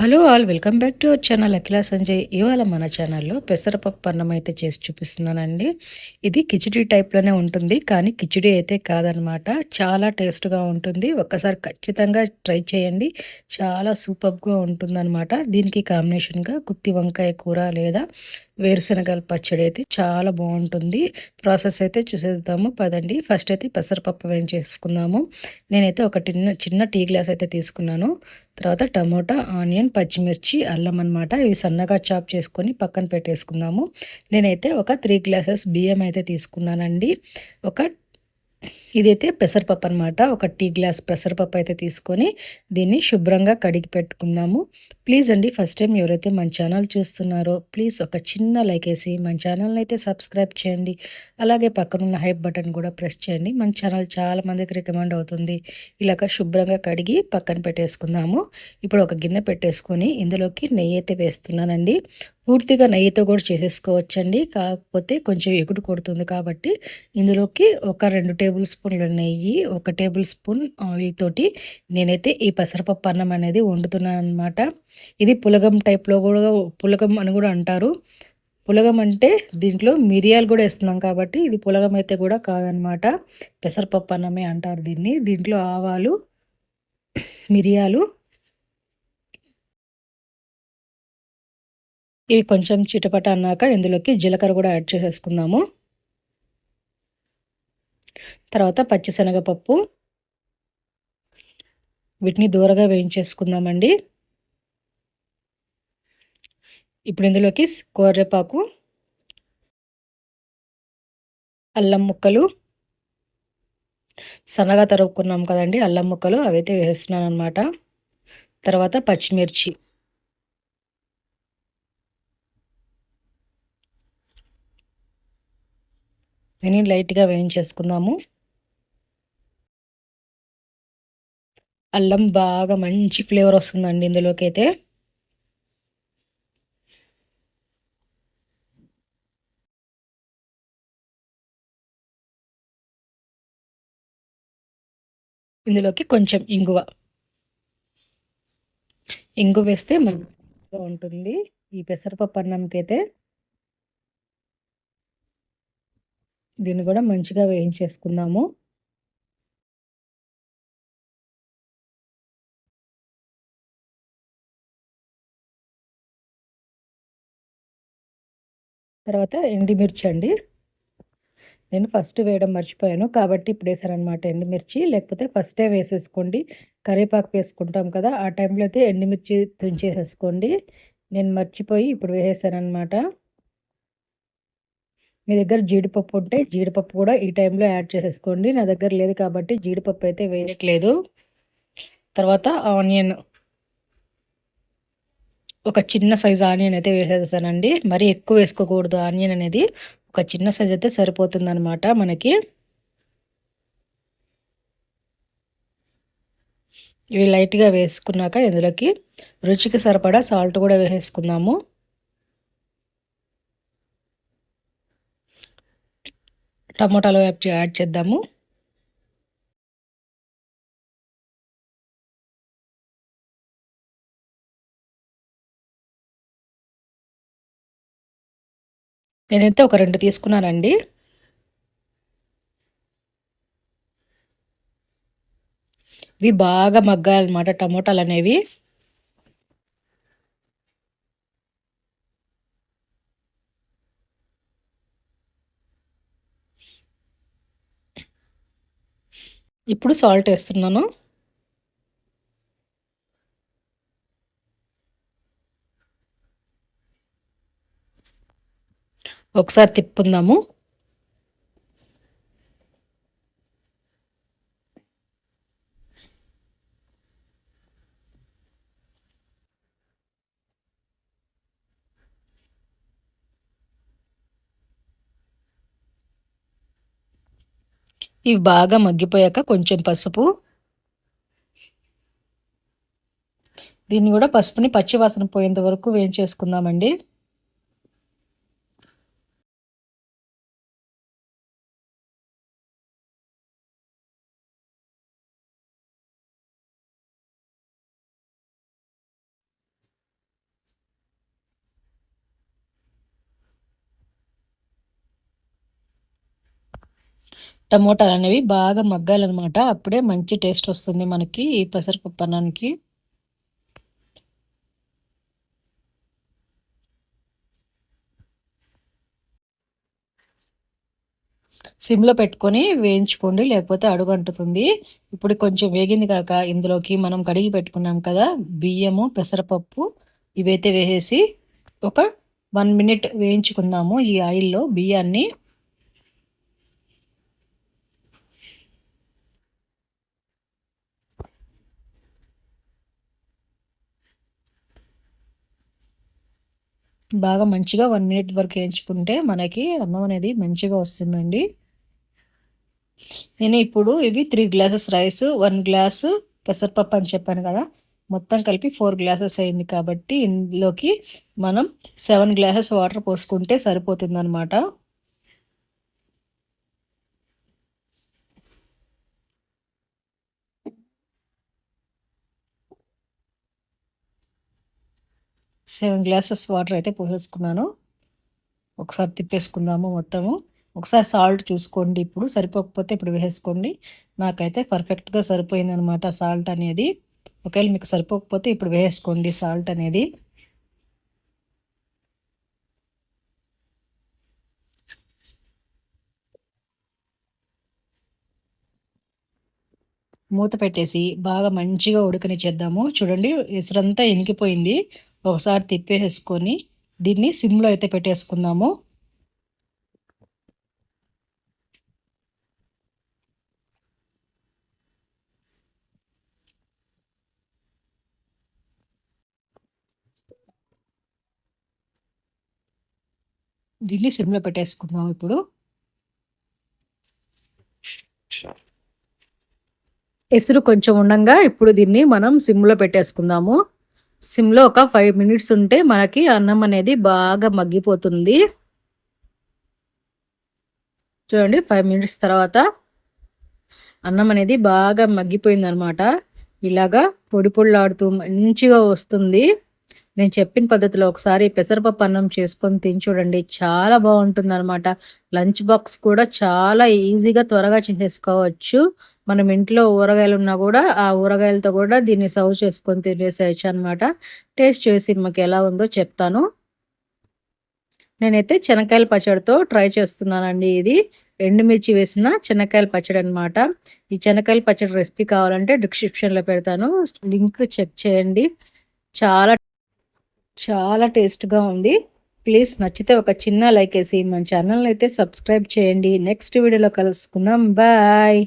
Hello all welcome back to our channel Akhila Sanjay. ఇవాళ మన ఛానల్లో పెసరపప్పు అన్నం అయితే చేసి చూపిస్తున్నానండి. ఇది కిచిడీ టైప్లోనే ఉంటుంది కానీ కిచిడీ అయితే కాదనమాట. చాలా టేస్ట్గా ఉంటుంది. ఒక్కసారి ఖచ్చితంగా ట్రై చేయండి. చాలా సూపర్గా ఉంటుందన్నమాట దీనికి కాంబినేషన్గా గుత్తి వంకాయ కూర లేదా వేరుశనగల పచ్చడి అయితే చాలా బాగుంటుంది. ప్రాసెస్ అయితే చూసేద్దాము పదండి. ఫస్ట్ అయితే పెసరపప్పు వేయించేసుకుందాము. నేనైతే ఒక చిన్న చిన్న టీ గ్లాస్ అయితే తీసుకున్నాను. తర్వాత టమోటా ఆనియన్ పచ్చిమిర్చి అల్లం అనమాట ఇవి సన్నగా చాప్ చేసుకొని పక్కన పెట్టేసుకుందాము. నేనైతే ఒక త్రీ గ్లాసెస్ బియ్యం అయితే తీసుకున్నానండి. ఒక ఇదైతే పెసరపప్పు అనమాట ఒక టీ గ్లాస్ పెసరపప్పు అయితే తీసుకొని దీన్ని శుభ్రంగా కడిగి పెట్టుకుందాము. ప్లీజ్ అండి ఫస్ట్ టైం ఎవరైతే మన ఛానల్ చూస్తున్నారో ప్లీజ్ ఒక చిన్న లైక్ వేసి మన ఛానల్ని అయితే సబ్స్క్రైబ్ చేయండి. అలాగే పక్కనున్న హైప్ బటన్ కూడా ప్రెస్ చేయండి. మన ఛానల్ చాలా మందికి రికమెండ్ అవుతుంది. ఇలాగ శుభ్రంగా కడిగి పక్కన పెట్టేసుకుందాము. ఇప్పుడు ఒక గిన్నె పెట్టేసుకొని ఇందులోకి నెయ్యి అయితే వేస్తున్నానండి. పూర్తిగా నెయ్యితో కూడా చేసేసుకోవచ్చండి. కాకపోతే కొంచెం ఎగుడు కొడుతుంది కాబట్టి ఇందులోకి ఒక రెండు టేబుల్ స్పూన్ల నెయ్యి ఒక టేబుల్ స్పూన్ ఆయిల్ తోటి నేనైతే ఈ పెసరపప్పు అన్నం అనేది వండుతున్నాను అనమాట ఇది పులగం టైప్లో కూడా పులగం అని కూడా అంటారు. పులగం అంటే దీంట్లో మిరియాలు కూడా వేస్తున్నాం కాబట్టి ఇది పులగం అయితే కూడా కాదనమాట పెసరపప్పు అన్నమే అంటారు దీన్ని. దీంట్లో ఆవాలు మిరియాలు ఇవి కొంచెం చిటపట అన్నాక ఇందులోకి జీలకర్ర కూడా యాడ్ చేసేసుకుందాము. తర్వాత పచ్చిశనగపప్పు. వీటిని దూరగా వేయించేసుకుందామండి. ఇప్పుడు ఇందులోకి కోర్రెపాకు అల్లం ముక్కలు. సన్నగా తరుక్కున్నాం కదండి అల్లం ముక్కలు అవైతే వేస్తున్నాను అనమాట తర్వాత పచ్చిమిర్చి. దీన్ని లైట్గా వేయించేసుకుందాము. అల్లం బాగా మంచి ఫ్లేవర్ వస్తుందండి ఇందులోకి అయితే ఇందులోకి కొంచెం ఇంగువ. ఇంగువ వేస్తే మంచిగా ఉంటుంది. ఈ పెసరపప్పు అన్నంకైతే అయితే దీన్ని కూడా మంచిగా వేయించేసుకుందాము. తర్వాత ఎండిమిర్చి అండి. నేను ఫస్ట్ వేయడం మర్చిపోయాను కాబట్టి ఇప్పుడు వేసారనమాట ఎండుమిర్చి. లేకపోతే ఫస్టే వేసేసుకోండి. కరివేపాకు వేసుకుంటాం కదా ఆ టైంలో అయితే ఎండుమిర్చి తుంచేసేసుకోండి. నేను మర్చిపోయి ఇప్పుడు వేసేసానమాట మీ దగ్గర జీడిపప్పు ఉంటే జీడిపప్పు కూడా ఈ టైంలో యాడ్ చేసేసుకోండి. నా దగ్గర లేదు కాబట్టి జీడిపప్పు అయితే వేయట్లేదు. తర్వాత ఆనియన్. ఒక చిన్న సైజు ఆనియన్ అయితే వేసేస్తానండి. మరీ ఎక్కువ వేసుకోకూడదు. ఆనియన్ అనేది ఒక చిన్న సైజ్ అయితే సరిపోతుంది అనమాట మనకి. ఇవి లైట్గా వేసుకున్నాక ఇందులోకి రుచికి సరిపడా సాల్ట్ కూడా వేసేసుకుందాము. టమోటాలు యాడ్ చేద్దాము. నేనైతే ఒక రెండు తీసుకున్నానండి. ఇవి బాగా మగ్గాయన్నమాట టమోటాలు అనేవి ఇప్పుడు సాల్ట్ వేస్తున్నాను. ఒకసారి తిప్పుకుందాము. ఇవి బాగా మగ్గిపోయాక కొంచెం పసుపు. దీన్ని కూడా పసుపుని పచ్చివాసన పోయేంత వరకు వేయించేసుకుందామండి. టమోటాలు అనేవి బాగా మగ్గాలన్నమాట. అప్పుడే మంచి టేస్ట్ వస్తుంది మనకి ఈ పెసరపప్పు అన్నానికి. సిమ్లో పెట్టుకొని వేయించుకోండి లేకపోతే అడుగు అంటుతుంది. ఇప్పుడు కొంచెం వేగింది కాక ఇందులోకి మనం కడిగి పెట్టుకున్నాం కదా బియ్యము పెసరపప్పు ఇవైతే వేసేసి ఒక వన్ మినిట్ వేయించుకుందాము ఈ ఆయిల్లో బియ్యాన్ని. బాగా మంచిగా వన్ మినిట్ వరకు వేయించుకుంటే మనకి అన్నం అనేది మంచిగా వస్తుందండి. నేను ఇప్పుడు ఇవి three glasses rice one glass పెసరపప్పు అని చెప్పాను కదా మొత్తం కలిపి ఫోర్ గ్లాసెస్ అయింది కాబట్టి ఇందులోకి మనం సెవెన్ గ్లాసెస్ వాటర్ పోసుకుంటే సరిపోతుంది అనమాట సెవెన్ గ్లాసెస్ వాటర్ అయితే పోసేసుకున్నాను. ఒకసారి తిప్పేసుకుందాము మొత్తము. ఒకసారి సాల్ట్ చూసుకోండి ఇప్పుడు. సరిపోకపోతే ఇప్పుడు వేసుకోండి నాకైతే పర్ఫెక్ట్గా సరిపోయిందనమాట సాల్ట్ అనేది. ఒకవేళ మీకు సరిపోకపోతే ఇప్పుడు వేసుకోండి సాల్ట్ అనేది. మూత పెట్టేసి బాగా మంచిగా ఉడకనిచ్చేద్దాము. చూడండి ఎసురంతా ఎనికిపోయింది ఒకసారి తిప్పేసేసుకొని దీన్ని సిమ్లో అయితే పెట్టేసుకుందాము. దీన్ని సిమ్లో పెట్టేసుకుందాం ఇప్పుడు. ఎసురు కొంచెం ఉండగా. ఇప్పుడు దీన్ని మనం సిమ్లో పెట్టేసుకుందాము. సిమ్లో ఒక ఫైవ్ మినిట్స్ ఉంటే మనకి అన్నం అనేది బాగా మగ్గిపోతుంది. చూడండి ఫైవ్ మినిట్స్ తర్వాత అన్నం అనేది బాగా మగ్గిపోయింది అనమాట ఇలాగా పొడి పొడిలాడుతూ మంచిగా వస్తుంది. నేను చెప్పిన పద్ధతిలో ఒకసారి పెసరపప్పు అన్నం చేసుకొని తిని చూడండి చాలా బాగుంటుంది అనమాట లంచ్ బాక్స్ కూడా చాలా ఈజీగా త్వరగా చేసేసుకోవచ్చు. మనం ఇంట్లో ఊరగాయలు ఉన్నా కూడా ఆ ఊరగాయలతో కూడా దీన్ని సర్వ్ చేసుకొని తినేసేయచ్చు అనమాట టేస్ట్ చేసి మాకు ఎలా ఉందో చెప్తాను. నేనైతే శనక్కాయల పచ్చడితో ట్రై చేస్తున్నానండి ఇది. ఎండుమిర్చి వేసిన చెనక్కాయల పచ్చడి అనమాట ఈ చెనక్కాయల పచ్చడి రెసిపీ కావాలంటే డిస్క్రిప్షన్లో పెడతాను. లింక్ చెక్ చేయండి. చాలా చాలా టేస్ట్గా ఉంది. ప్లీజ్ నచ్చితే ఒక చిన్న లైక్ వేసి మన ఛానల్ అయితే సబ్స్క్రైబ్ చేయండి. నెక్స్ట్ వీడియోలో కలుసుకుందాం. బాయ్.